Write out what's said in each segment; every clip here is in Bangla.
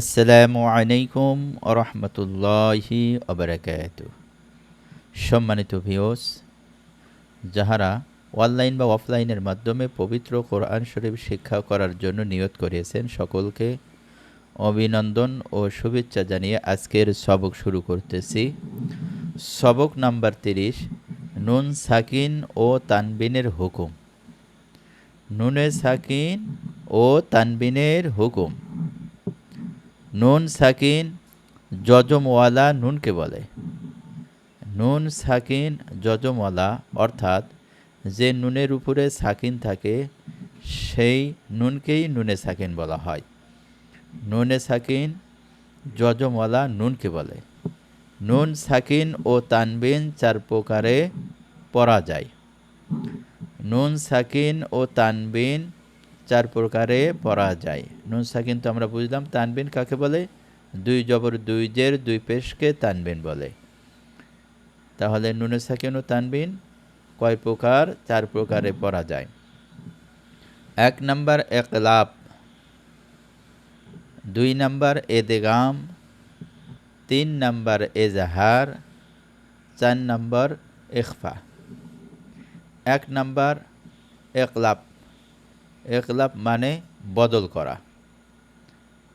আসসালামু আলাইকুম রহমতুল্লাহি অবরাকাত সম্মানিত ভিওস যাহারা অনলাইন বা অফলাইনের মাধ্যমে পবিত্র কোরআন শরীফ শিক্ষা করার জন্য নিয়ত করিয়েছেন, সকলকে অভিনন্দন ও শুভেচ্ছা জানিয়ে আজকের সবক শুরু করতেছি। সবক নাম্বার তিরিশ, নুন সাকিন ও তানবিনের হুকুম। নুনে সাকিন ও তানবিনের হুকুম। নুন সাকিন যজমওয়ালা নুনকে বলে। নুন সাকিন যজমওয়ালা অর্থাৎ যে নুনের উপরে সাকিন থাকে, সেই নুনকেই নুনে সাকিন বলা হয়। নুনে সাকিন যজমওয়ালা নুনকে বলে। নুন সাকিন ও তানবিন চার প্রকারে পড়া যায়। নুন সাকিন ও তানবিন চার প্রকারে পড়া যায়। নুন সাকিন তো আমরা বুঝলাম, তানবিন কাকে বলে? দুই জবর দুই জের, দুই পেশকে তানবিন বলে। তাহলে নুনে সাকিন ও তানবিন কয় প্রকার? চার প্রকারে পড়া যায়। এক নাম্বার একলাপ, দুই নাম্বার এদেগাম, তিন নাম্বার এজাহার, চার নাম্বার ইখফা। এক নাম্বার একলাপ একলাপ মানে বদল করা।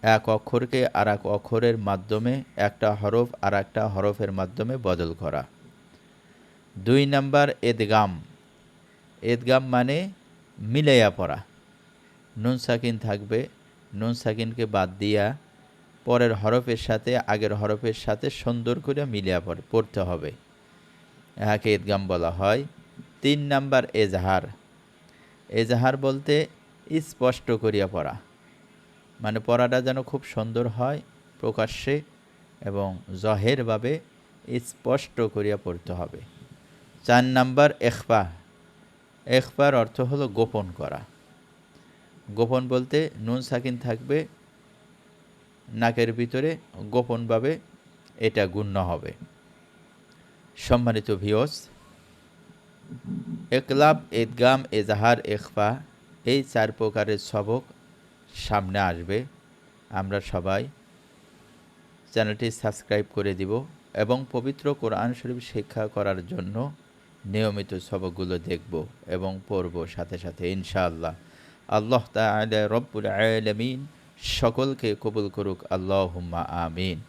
এক অক্ষরকে আর এক অক্ষরের মাধ্যমে, একটা হরফ আর একটা হরফের মাধ্যমে বদল করা। দুই নাম্বার এদগাম। এদগাম মানে মিলাইয়া পড়া। নুন সাকিন থাকবে। নুন সাকিনকে বাদ দিয়া পরের হরফের সাথে আগের হরফের সাথে সুন্দর করে মিলিয়া পড়ে পড়তে হবে। এহাকে ঈদগাম বলা হয়। তিন নাম্বার এজাহার। এজাহার বলতে স্পষ্ট করিয়া পড়া। মানে পড়াটা যেন খুব সুন্দর হয় প্রকাশ্যে এবং জহেরভাবে স্পষ্ট করিয়া পড়তে হবে। চার নাম্বার এখপা এখপার অর্থ হলো গোপন করা। গোপন বলতে নুন সাকিন থাকবে, নাকের ভিতরে গোপনভাবে এটা গুণ্য হবে। সম্মানিত ভিওস একলাব এদগাম এজাহার এখফা এই চার প্রকারের সবক সামনে আসবে। আমরা সবাই চ্যানেলটি সাবস্ক্রাইব করে দিব এবং পবিত্র কোরআন শরীফ শিক্ষা করার জন্য নিয়মিত সবকগুলো দেখব এবং পড়ব সাথে সাথে, ইনশাআল্লাহ। আল্লাহ তালা রব্বুল আলমিন সকলকে কবুল করুক। আল্লাহ আমিন।